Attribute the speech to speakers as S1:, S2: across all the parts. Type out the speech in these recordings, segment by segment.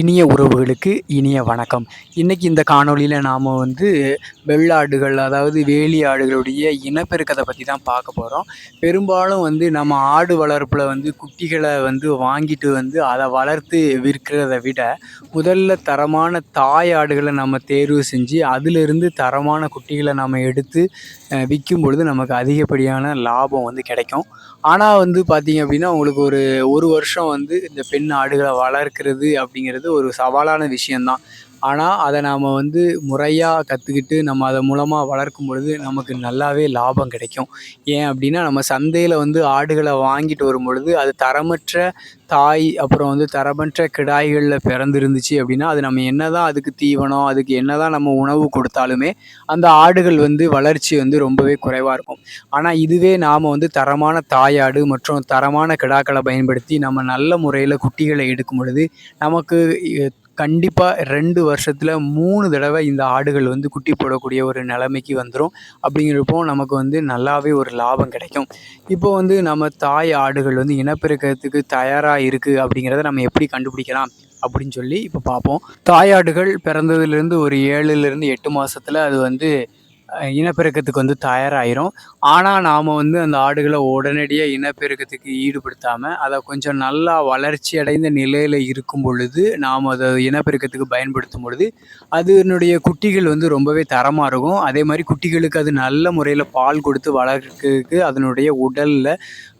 S1: இனிய உறவுகளுக்கு இனிய வணக்கம். இன்றைக்கி இந்த காணொளியில் நாம் வந்து வெள்ளாடுகள் அதாவது வேலி ஆடுகளுடைய இனப்பெருக்கத்தை பற்றி தான் பார்க்க போகிறோம் பெரும்பாலும் வந்து நம்ம ஆடு வளர்ப்பில் வந்து குட்டிகளை வந்து வாங்கிட்டு வந்து அதை வளர்த்து விற்கிறத விட முதல்ல தரமான தாய் ஆடுகளை நம்ம தேர்வு செஞ்சு அதிலிருந்து தரமான குட்டிகளை நம்ம எடுத்து விற்கும் பொழுது நமக்கு அதிகப்படியான லாபம் வந்து கிடைக்கும். ஆனால் வந்து பார்த்திங்க அப்படின்னா உங்களுக்கு ஒரு ஒரு வருஷம் வந்து இந்த பெண் ஆடுகளை வளர்க்கிறது அப்படிங்கிறது ஒரு சவாலான விஷயந்தான் ஆனால் அதை நாம் வந்து முறையாக கற்றுக்கிட்டு நம்ம அதை மூலமாக வளர்க்கும் பொழுது நமக்கு நல்லாவே லாபம் கிடைக்கும். ஏன் அப்படின்னா நம்ம சந்தையில் வந்து ஆடுகளை வாங்கிட்டு வரும் பொழுது அது தரமற்ற தாய் அப்புறம் வந்து தரமற்ற கிடாய்களில் பிறந்திருந்துச்சு அப்படின்னா அது நம்ம என்ன தான் அதுக்கு தீவனம் அதுக்கு என்ன தான் நம்ம உணவு கொடுத்தாலுமே அந்த ஆடுகள் வந்து வளர்ச்சி வந்து ரொம்பவே குறைவாக இருக்கும். ஆனால் இதுவே நாம் வந்து தரமான தாயாடு மற்றும் தரமான கிடாக்களை பயன்படுத்தி நம்ம நல்ல முறையில் குட்டிகளை எடுக்கும் பொழுது நமக்கு கண்டிப்பாக ரெண்டு வருஷத்தில் மூணு தடவை இந்த ஆடுகள் வந்து குட்டி போடக்கூடிய ஒரு நிலைமைக்கு வந்துடும் அப்படிங்கிறப்போ நமக்கு வந்து நல்லாவே ஒரு லாபம் கிடைக்கும். இப்போ வந்து நம்ம தாய் ஆடுகள் வந்து இனப்பெருக்கத்துக்கு தயாராக இருக்குது அப்படிங்கிறத நம்ம எப்படி கண்டுபிடிக்கலாம் அப்படின்னு சொல்லி இப்போ பார்ப்போம் தாயாடுகள் பிறந்ததுலேருந்து ஒரு ஏழுலேருந்து எட்டு மாதத்தில் அது வந்து இனப்பெருக்கத்துக்கு வந்து தயாராகிரும் ஆனால் நாம் வந்து அந்த ஆடுகளை உடனடியாக இனப்பெருக்கத்துக்கு ஈடுபடுத்தாமல் அதை கொஞ்சம் நல்லா வளர்ச்சி அடைந்த நிலையில் இருக்கும் பொழுது நாம் அதை இனப்பெருக்கத்துக்கு பயன்படுத்தும் பொழுது அதனுடைய குட்டிகள் வந்து ரொம்பவே தரமாக இருக்கும். அதே மாதிரி குட்டிகளுக்கு அது நல்ல முறையில் பால் கொடுத்து வளர்க்கறதுக்கு அதனுடைய உடலில்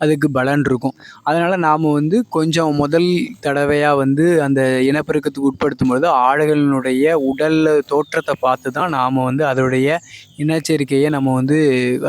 S1: அதுக்கு பலன் இருக்கும். அதனால் நாம் வந்து கொஞ்சம் முதல் தடவையாக வந்து அந்த இனப்பெருக்கத்துக்கு உட்படுத்தும் பொழுது ஆடுகளினுடைய உடலில் தோற்றத்தை பார்த்து தான் நாம் வந்து அதனுடைய இனச்சேர்க்கையை நம்ம வந்து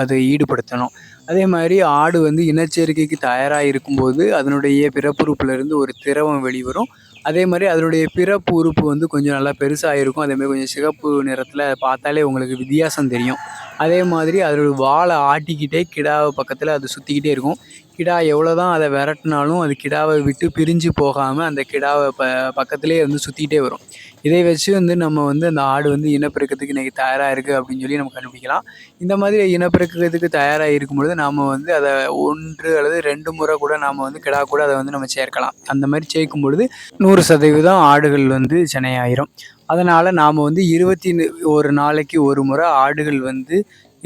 S1: அதை ஈடுபடுத்தணும். அதே மாதிரி ஆடு வந்து இனச்சேர்க்கைக்கு தயாராக இருக்கும்போது அதனுடைய பிறப்புறுப்புலேருந்து ஒரு திரவம் வெளிவரும். அதே மாதிரி அதனுடைய பிறப்பு உறுப்பு வந்து கொஞ்சம் நல்லா பெருசாக இருக்கும் அதேமாதிரி கொஞ்சம் சிகப்பு நிறத்தில் பார்த்தாலே உங்களுக்கு வித்தியாசம் தெரியும். அதே மாதிரி அதோட வாழை ஆட்டிக்கிட்டே கிடாவை பக்கத்தில் அது சுற்றிக்கிட்டே இருக்கும். கிடா எவ்வளோ தான் அதை விரட்டினாலும் அது கிடாவை விட்டு பிரிஞ்சு போகாமல் அந்த கிடாவை ப பக்கத்துலேயே வந்து சுற்றிக்கிட்டே வரும். இதை வச்சு வந்து நம்ம வந்து அந்த ஆடு வந்து இனப்பெருக்கத்துக்கு இன்றைக்கி தயாராக இருக்குது அப்படின்னு சொல்லி நம்ம கண்டுபிடிக்கலாம். இந்த மாதிரி இனப்பெருக்கத்துக்கு தயாராக இருக்கும்பொழுது நாம் வந்து அதை ஒன்று அல்லது ரெண்டு முறை கூட நாம் வந்து கிடா கூட அதை வந்து நம்ம சேர்க்கலாம். அந்த மாதிரி சேர்க்கும் பொழுது நூறு சதவீதம் ஆடுகள் வந்து சென்னையாயிரும் அதனால் நாம் வந்து இருபத்தி ஒரு நாளைக்கு ஒரு முறை ஆடுகள் வந்து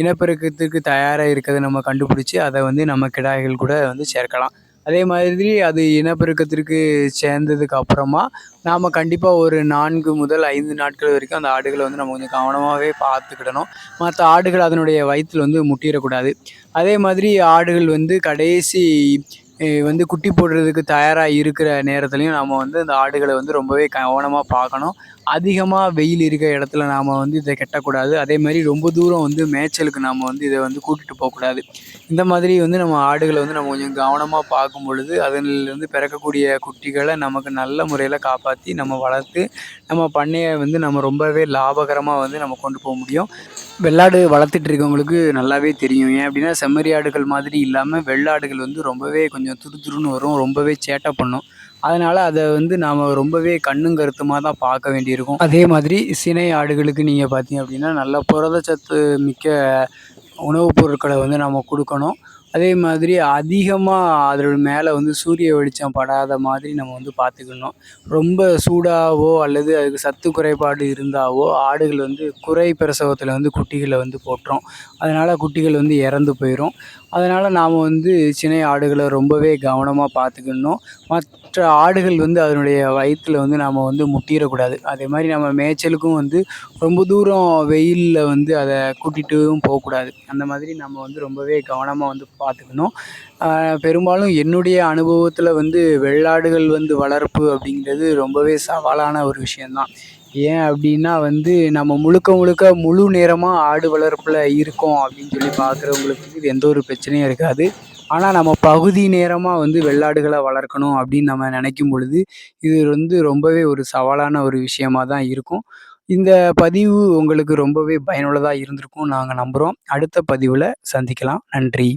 S1: இனப்பெருக்கத்துக்கு தயாராக இருக்கிறத நம்ம கண்டுபிடிச்சி அதை வந்து நம்ம கிடாய்கள் கூட வந்து சேர்க்கலாம். அதே மாதிரி அது இனப்பெருக்கத்திற்கு சேர்ந்ததுக்கு அப்புறமா நாம் கண்டிப்பாக ஒரு நான்கு முதல் ஐந்து நாட்கள் வரைக்கும் அந்த ஆடுகளை வந்து நம்ம கொஞ்சம் கவனமாகவே பார்த்துக்கிடணும். மற்ற ஆடுகள் அதனுடைய வயிற்றில் வந்து முட்டிடக்கூடாது. அதே மாதிரி ஆடுகள் வந்து கடைசி வந்து குட்டி போடுறதுக்கு தயாராக இருக்கிற நேரத்துலையும் நம்ம வந்து அந்த ஆடுகளை வந்து ரொம்பவே கவனமாக பார்க்கணும். அதிகமாக வெயில் இருக்கிற இடத்துல நாம் வந்து இதை கட்டக்கூடாது. அதே மாதிரி ரொம்ப தூரம் வந்து மேய்ச்சலுக்கு நாம் வந்து இதை வந்து கூட்டிகிட்டு போகக்கூடாது. இந்த மாதிரி வந்து நம்ம ஆடுகளை வந்து நம்ம கொஞ்சம் கவனமாக பார்க்கும் பொழுது அதிலிருந்து பிறக்கக்கூடிய குட்டிகளை நமக்கு நல்ல முறையில் காப்பாற்றி நம்ம வளர்த்து நம்ம பண்ணையை வந்து நம்ம ரொம்பவே லாபகரமாக வந்து நம்ம கொண்டு போக முடியும். வெள்ளாடு வளர்த்துட்டு இருக்கவங்களுக்கு நல்லாவே தெரியும். ஏன் அப்படின்னா செம்மறி ஆடுகள் மாதிரி இல்லாமல் வெள்ளாடுகள் வந்து ரொம்பவே கொஞ்சம் துரு துருன்னு வரும். ரொம்பவே சேட்டை பண்ணும். அதனால் அதை வந்து நாம் ரொம்பவே கண்ணும் கருத்துமாக தான் பார்க்க வேண்டியிருக்கும். அதே மாதிரி சினை ஆடுகளுக்கு நீங்கள் பார்த்தீங்க அப்படின்னா நல்ல புரதச்சத்து மிக்க உணவுப் பொருட்களை வந்து நம்ம கொடுக்கணும். அதே மாதிரி அதிகமாக அதோட மேலே வந்து சூரிய வெளிச்சம் படாத மாதிரி நம்ம வந்து பார்த்துக்கணும். ரொம்ப சூடாகவோ அல்லது அதுக்கு சத்து குறைபாடு இருந்தாவோ ஆடுகள் வந்து குறை பிரசவத்தில் வந்து குட்டிகளை வந்து போட்டுரும். அதனால் குட்டிகள் வந்து இறந்து போயிடும் அதனால் நாம் வந்து சினை ஆடுகளை ரொம்பவே கவனமாக பார்த்துக்கணும். மற்ற ஆடுகள் வந்து அதனுடைய வயிற்றில் வந்து நாம் வந்து முட்டிடக்கூடாது. அதே மாதிரி நம்ம மேய்ச்சலுக்கும் வந்து ரொம்ப தூரம் வெயிலில் வந்து அதை கூட்டிகிட்டும் போகக்கூடாது. அந்த மாதிரி நம்ம வந்து ரொம்பவே கவனமாக வந்து பார்த்துக்கணும். பெரும்பாலும் என்னுடைய அனுபவத்தில் வந்து வெள்ளாடுகள் வந்து வளர்ப்பு அப்படிங்கிறது ரொம்பவே சவாலான ஒரு விஷயந்தான் ஏன் அப்படின்னா வந்து நம்ம முழுக்க முழுக்க முழு நேரமாக ஆடு வளர்ப்பில் இருக்கோம் அப்படின்னு சொல்லி பார்க்குறவங்களுக்கு வந்து எந்த ஒரு பிரச்சனையும் இருக்காது. ஆனால் நம்ம பகுதி நேரமாக வந்து வெள்ளாடுகளை வளர்க்கணும் அப்படின்னு நம்ம நினைக்கும் பொழுது இது வந்து ரொம்பவே ஒரு சவாலான ஒரு விஷயமா தான் இருக்கும். இந்த பதிவு உங்களுக்கு ரொம்பவே பயனுள்ளதாக இருந்திருக்கும் நாங்கள் நம்புகிறோம் அடுத்த பதிவில் சந்திக்கலாம். நன்றி.